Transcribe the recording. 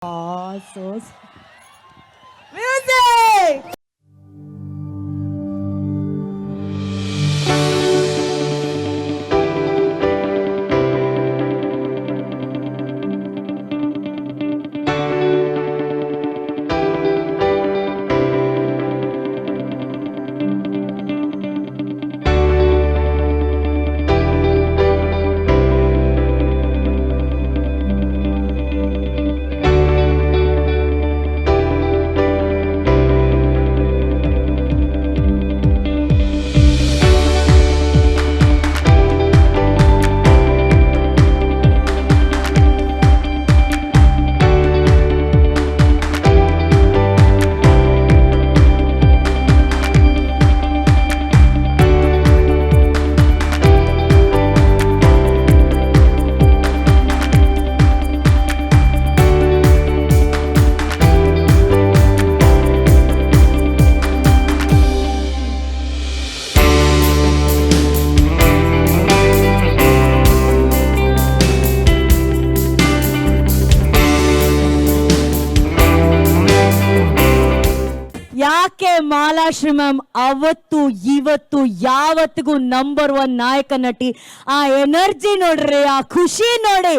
啊，走起 ಯಾಕೆ ಮಾಲಾಶ್ರೀ ಅವತ್ತು, ಇವತ್ತು, ಯಾವತ್ತಿಗೂ ನಂಬರ್ ಒನ್ ನಾಯಕ ನಟಿ? ಆ ಎನರ್ಜಿ ನೋಡ್ರಿ, ಆ ಖುಷಿ ನೋಡಿ.